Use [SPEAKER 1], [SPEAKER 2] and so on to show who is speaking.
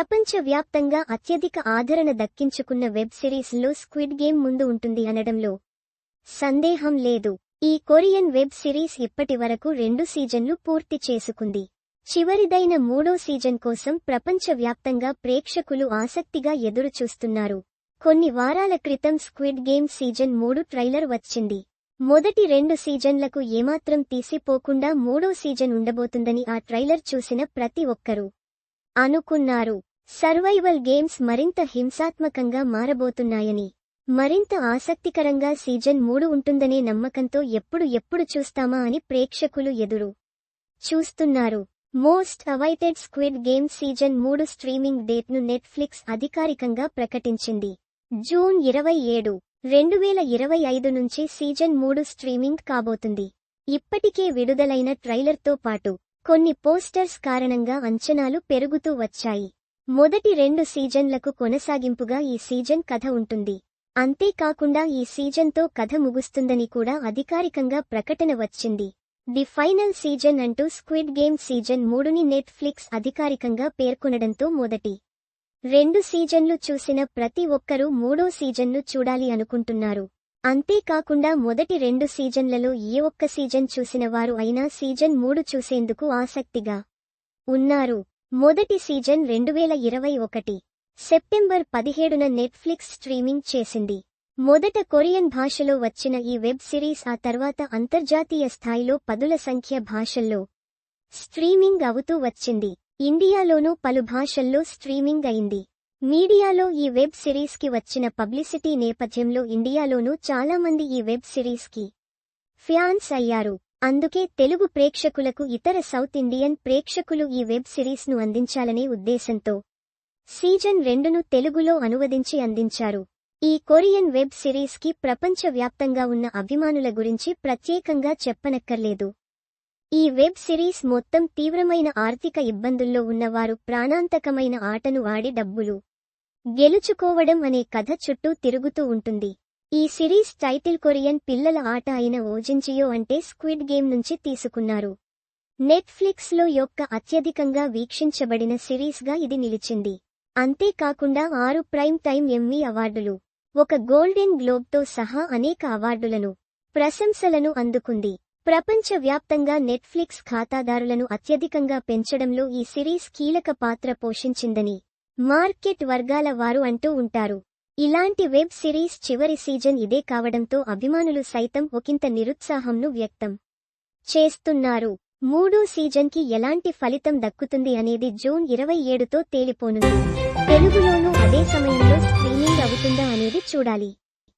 [SPEAKER 1] ప్రపంచవ్యాప్తంగా అత్యధిక ఆదరణ దక్కించుకున్న వెబ్ సిరీస్లో స్క్విడ్ గేమ్ ముందు ఉంటుంది అనడంలో సందేహం లేదు. ఈ కొరియన్ వెబ్ సిరీస్ ఇప్పటి వరకు రెండు సీజన్లు పూర్తి చేసుకుంది. చివరిదైన మూడో సీజన్ కోసం ప్రపంచవ్యాప్తంగా ప్రేక్షకులు ఆసక్తిగా ఎదురుచూస్తున్నారు. కొన్ని వారాల క్రితం స్క్విడ్ గేమ్ సీజన్ మూడు ట్రైలర్ వచ్చింది. మొదటి రెండు సీజన్లకు ఏమాత్రం తీసిపోకుండా మూడో సీజన్ ఉండబోతుందని ఆ ట్రైలర్ చూసిన ప్రతి ఒక్కరూ అనుకున్నారు. సర్వైవల్ గేమ్స్ మరింత హింసాత్మకంగా మారబోతున్నాయని మరింత ఆసక్తికరంగా సీజన్ మూడు ఉంటుందనే నమ్మకంతో ఎప్పుడు ఎప్పుడు చూస్తామా అని ప్రేక్షకులు ఎదురు చూస్తున్నారు. Most awaited squid game season మూడు స్ట్రీమింగ్ డేట్ను నెట్ఫ్లిక్స్ అధికారికంగా ప్రకటించింది. జూన్ ఇరవై ఏడు రెండు వేల ఇరవై ఐదు నుంచి సీజన్ మూడు స్ట్రీమింగ్ కాబోతుంది. ఇప్పటికే విడుదలైన ట్రైలర్తో పాటు కొన్ని పోస్టర్స్ కారణంగా అంచనాలు పెరుగుతూ వచ్చాయి. మొదటి రెండు సీజన్లకు కొనసాగింపుగా ఈ సీజన్ కథ ఉంటుంది. అంతేకాకుండా ఈ సీజన్తో కథ ముగుస్తుందని కూడా అధికారికంగా ప్రకటన వచ్చింది. ది ఫైనల్ సీజన్ అంటూ స్క్విడ్ గేమ్ సీజన్ మూడుని నెట్ఫ్లిక్స్ అధికారికంగా పేర్కొనడంతో మొదటి రెండు సీజన్లు చూసిన ప్రతి ఒక్కరూ మూడో సీజన్ను చూడాలి అనుకుంటున్నారు. అంతేకాకుండా మొదటి రెండు సీజన్లలో ఏ ఒక్క సీజన్ చూసిన వారు అయినా సీజన్ మూడు చూసేందుకు ఆసక్తిగా ఉన్నారు. మొదటి సీజన్ రెండువేల ఇరవై ఒకటి. సెప్టెంబర్ పదిహేడున నెట్ఫ్లిక్స్ స్ట్రీమింగ్ చేసింది. మొదట కొరియన్ భాషలో వచ్చిన ఈ వెబ్ సిరీస్ ఆ తర్వాత అంతర్జాతీయ స్థాయిలో పదుల సంఖ్య భాషల్లో స్ట్రీమింగ్ అవుతూ వచ్చింది. ఇండియాలోనూ పలు భాషల్లో స్ట్రీమింగ్ అయింది. మీడియాలో ఈ వెబ్ సిరీస్కి వచ్చిన పబ్లిసిటీ నేపథ్యంలో ఇండియాలోనూ చాలామంది ఈ వెబ్ సిరీస్కి ఫ్యాన్స్ అయ్యారు. అందుకే తెలుగు ప్రేక్షకులకు ఇతర సౌత్ ఇండియన్ ప్రేక్షకులు ఈ వెబ్ సిరీస్ను అందించాలనే ఉద్దేశంతో సీజన్ రెండును తెలుగులో అనువదించి అందించారు. ఈ కొరియన్ వెబ్ సిరీస్కి ప్రపంచవ్యాప్తంగా ఉన్న అభిమానుల గురించి ప్రత్యేకంగా చెప్పనక్కర్లేదు. ఈ వెబ్ సిరీస్ మొత్తం తీవ్రమైన ఆర్థిక ఇబ్బందుల్లో ఉన్నవారు ప్రాణాంతకమైన ఆటను ఆడి డబ్బులు గెలుచుకోవడం అనే కథ చుట్టూ తిరుగుతూ ఉంటుంది. ఈ సిరీస్ టైటిల్ కొరియన్ పిల్లల ఆట అయిన ఓజించియో అంటే స్క్విడ్ గేమ్ నుంచి తీసుకున్నారు. నెట్ఫ్లిక్స్లో యొక్క అత్యధికంగా వీక్షించబడిన సిరీస్గా ఇది నిలిచింది. అంతేకాకుండా ఆరు ప్రైమ్ టైమ్ ఎమ్మీ అవార్డులు ఒక గోల్డెన్ గ్లోబ్తో సహా అనేక అవార్డులను ప్రశంసలను అందుకుంది. ప్రపంచవ్యాప్తంగా నెట్ఫ్లిక్స్ ఖాతాదారులను అత్యధికంగా పెంచడంలో ఈ సిరీస్ కీలక పాత్ర పోషించిందని మార్కెట్ వర్గాల వారు అంటూ ఉంటారు. ఇలాంటి వెబ్ సిరీస్ చివరి సీజన్ ఇదే కావడంతో అభిమానులు సైతం ఒకంత నిరుత్సాహంను వ్యక్తం చేస్తున్నారు. మూడో సీజన్కి ఎలాంటి ఫలితం దక్కుతుంది అనేది జూన్ ఇరవై ఏడుతో తేలిపోనుంది. తెలుగులోనూ అదే సమయంలో స్క్రీనింగ్ అవుతుందా అనేది చూడాలి.